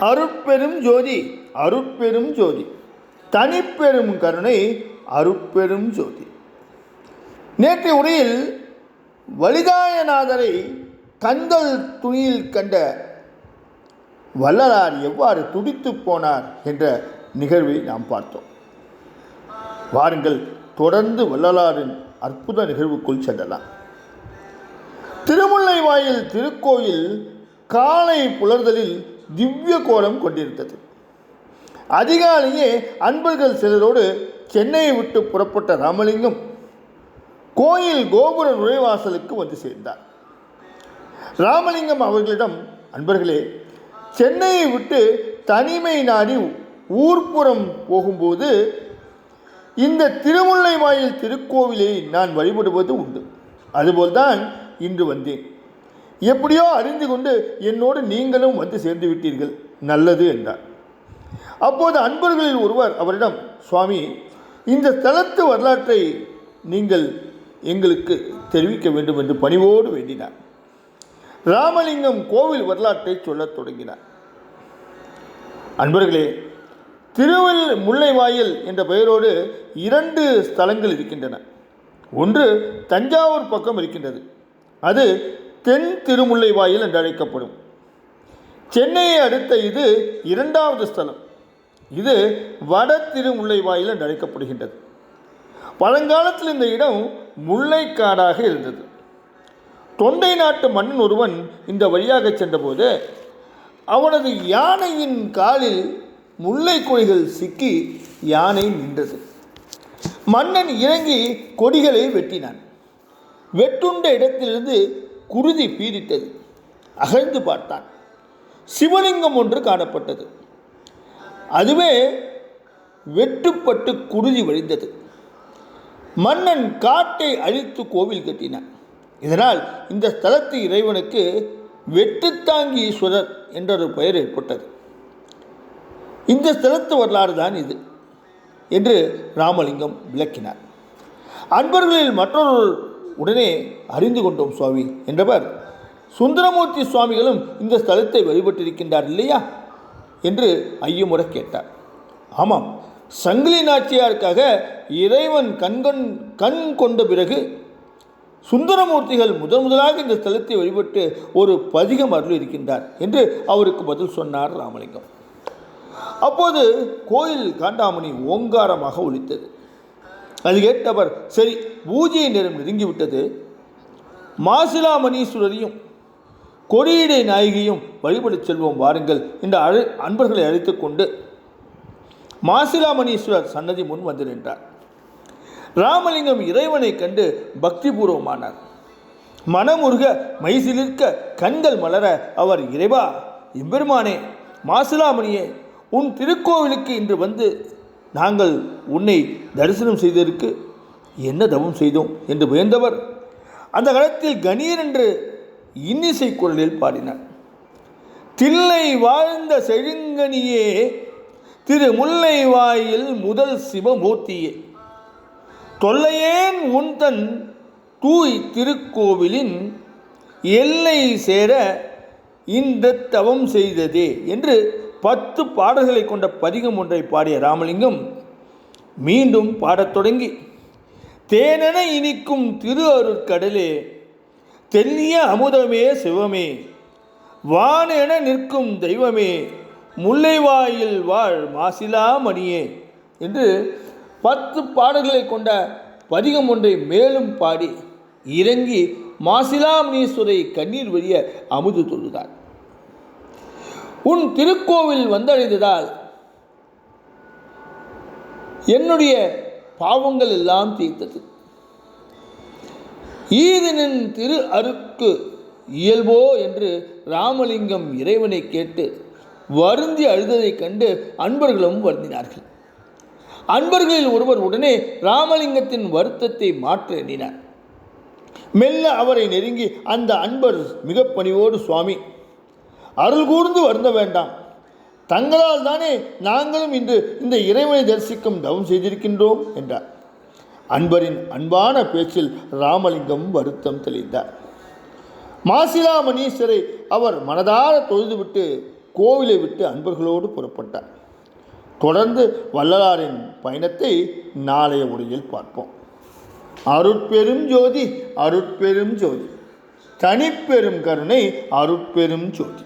அருட்பெரும் ஜோதி அருட்பெரும் ஜோதி. தனிப்பெரும் கருணை அருட்பெரும் ஜோதி. நேற்றைய உரையில் வலிதாயநாதரை கந்தல் துணியில் கண்ட வள்ளலார் எவ்வாறு துடித்து போனார் என்ற நிகழ்வை நாம் பார்த்தோம். வாருங்கள் தொடர்ந்து வள்ளலாரின் அற்புத நிகழ்வுக்குள் செல்லலாம். திருமுல்லை வாயில் திருக்கோயில் காலை புலர்தலில் திவ்ய கோலம் கொண்டிருந்தது அதிகாலையே அன்பர்கள் சிலரோடு சென்னையை விட்டு புறப்பட்ட ராமலிங்கம் கோயில் கோபுர நுழைவாசலுக்கு வந்து சேர்ந்தார். ராமலிங்கம் அவர்களிடம் அன்பர்களே சென்னையை விட்டு தனிமை நாடி ஊர்ப்புறம் போகும்போது இந்த திருமுல்லை வாயில் திருக்கோவிலை நான் வழிபடுவது உண்டு. அதுபோல்தான் இன்று வந்தேன். எப்படியோ அறிந்து கொண்டு என்னோடு நீங்களும் வந்து சேர்ந்து விட்டீர்கள். நல்லது என்றார். அப்போது அன்பர்களில் ஒருவர் அவரிடம் சுவாமி இந்த ஸ்தலத்து வரலாற்றை நீங்கள் எங்களுக்கு தெரிவிக்க வேண்டும் என்று பணிவோடு வேண்டினார். ராமலிங்கம் கோவில் வரலாற்றை சொல்லத் தொடங்கினார். அன்பர்களே திருவல் முல்லைவாயில் என்ற பெயரோடு இரண்டு ஸ்தலங்கள் இருக்கின்றன. ஒன்று தஞ்சாவூர் பக்கம் இருக்கின்றது. அது தென் திருமுல்லைவாயில் என்று அழைக்கப்படும். சென்னையை அடுத்த இது இரண்டாவது ஸ்தலம். இது வட திருமுல்லைவாயில் என்று அழைக்கப்படுகின்றது. பழங்காலத்தில் இந்த இடம் முல்லைக்காடாக இருந்தது. தொண்டை நாட்டு மன்னன் ஒருவன் இந்த வழியாக சென்றபோது அவனது யானையின் காலில் முல்லை கொடிகள் சிக்கி யானை நின்றது. மன்னன் இறங்கி கொடிகளை வெட்டினான். வெட்டுண்ட இடத்திலிருந்து குருதி பீதித்தது அகழ்ந்து பார்த்தான். சிவலிங்கம் ஒன்று காணப்பட்டது. அதுவே வெட்டுப்பட்டு குருதி வழிந்தது. மன்னன் காட்டை அழித்து கோவில் கட்டினான். இதனால் இந்த ஸ்தலத்து இறைவனுக்கு வெட்டுத்தாங்கி ஈஸ்வரர் என்றொரு பெயர் ஏற்பட்டது. இந்த ஸ்தலத்து வரலாறு தான் இது என்று ராமலிங்கம் விளக்கினார். அன்பர்களில் மற்றொரு உடனே அறிந்து கொண்டோம் சுவாமி என்றவர் சுந்தரமூர்த்தி சுவாமிகளும் இந்த ஸ்தலத்தை வழிபட்டிருக்கின்றார் இல்லையா? என்று ஐயமுறை கேட்டார். ஆமாம் சங்கிலி நாச்சியாருக்காக இறைவன் கண்கண் கண் கொண்ட பிறகு சுந்தரமூர்த்திகள் முதன் முதலாக இந்த ஸ்தலத்தை வழிபட்டு ஒரு பதிகம் அருள் இருக்கின்றார் என்று அவருக்கு பதில் சொன்னார் ராமலிங்கம். அப்போது கோயில் காண்டாமணி ஓங்காரமாக ஒழித்தது அது கேட்டவர் சரி பூஜை நேரம் நெருங்கிவிட்டது. மாசிலாமணீஸ்வரரையும் கொடியடை நாயகியும் வழிபடச் செல்வோம் வாருங்கள் என்று அழை அன்பர்களை அழைத்து கொண்டு மாசிலாமணீஸ்வரர் சன்னதி முன் வந்து நின்றார். ராமலிங்கம் இறைவனை கண்டு பக்திபூர்வமானார். மனமுருக மைசிலிருக்க கண்கள் மலர அவர் இறைவா எம்பெருமானே மாசிலாமணியே உன் திருக்கோவிலுக்கு இன்று வந்து நாங்கள் உன்னை தரிசனம் செய்ததற்கு என்ன தவம் செய்தோம் என்று வியந்தவர் அந்த காலத்தில் கணீர் என்று இன்னிசை குரலில் பாடினார். தில்லை வாழ்ந்த செழுங்கனியே திரு முல்லை வாயில் முதல் சிவமூர்த்தியே. தொல்லையேன் உன்தன் தூய் திருக்கோவிலின் எல்லை சேர இந்த தவம் செய்ததே என்று பத்து பாடல்களை கொண்ட பதிகம் ஒன்றை பாடிய ராமலிங்கம் மீண்டும் பாடத் தொடங்கி தேனென இனிக்கும் திரு அருட்கடலே தெல்லிய அமுதமே சிவமே வான் என நிற்கும் தெய்வமே முல்லைவாயில் வாழ் மாசிலா மணியே என்று பத்து பாடல்களை கொண்ட பதிகம் ஒன்றை மேலும் பாடி இறங்கி மாசிலாமணீஸ்வரை கண்ணீர் வழிய அமுது தொழுதார். உன் திருக்கோவில் வந்தடைந்ததால் என்னுடைய பாவங்கள் எல்லாம் தீர்த்தது. ஈதனின் திரு அருக்கு இயல்போ என்று ராமலிங்கம் இறைவனை கேட்டு வருந்தி அழுததைக் கண்டு அன்பர்களும் வருந்தினார்கள். அன்பர்களில் ஒருவர் உடனே ராமலிங்கத்தின் வருத்தத்தை மாற்ற எண்ணினார். மெல்ல அவரை நெருங்கி அந்த அன்பர் மிக பணிவோடு சுவாமி அருள் கூர்ந்து வருந்த வேண்டாம். தங்களால் தானே நாங்களும் இன்று இந்த இறைவனை தரிசிக்கும் தவம் செய்திருக்கின்றோம் என்றார். அன்பரின் அன்பான பேச்சில் ராமலிங்கம் வருத்தம் தெளிந்தார். மாசிலாமணீஸ்வரை அவர் மனதார தொழுதுவிட்டு கோவிலை விட்டு அன்பர்களோடு புறப்பட்டார். தொடர்ந்து வள்ளலாரின் பயணத்தை நாளைய உரையில் பார்ப்போம். அருட்பெரும் ஜோதி அருட்பெரும் ஜோதி தனிப்பெரும் கருணை அருட்பெரும் ஜோதி.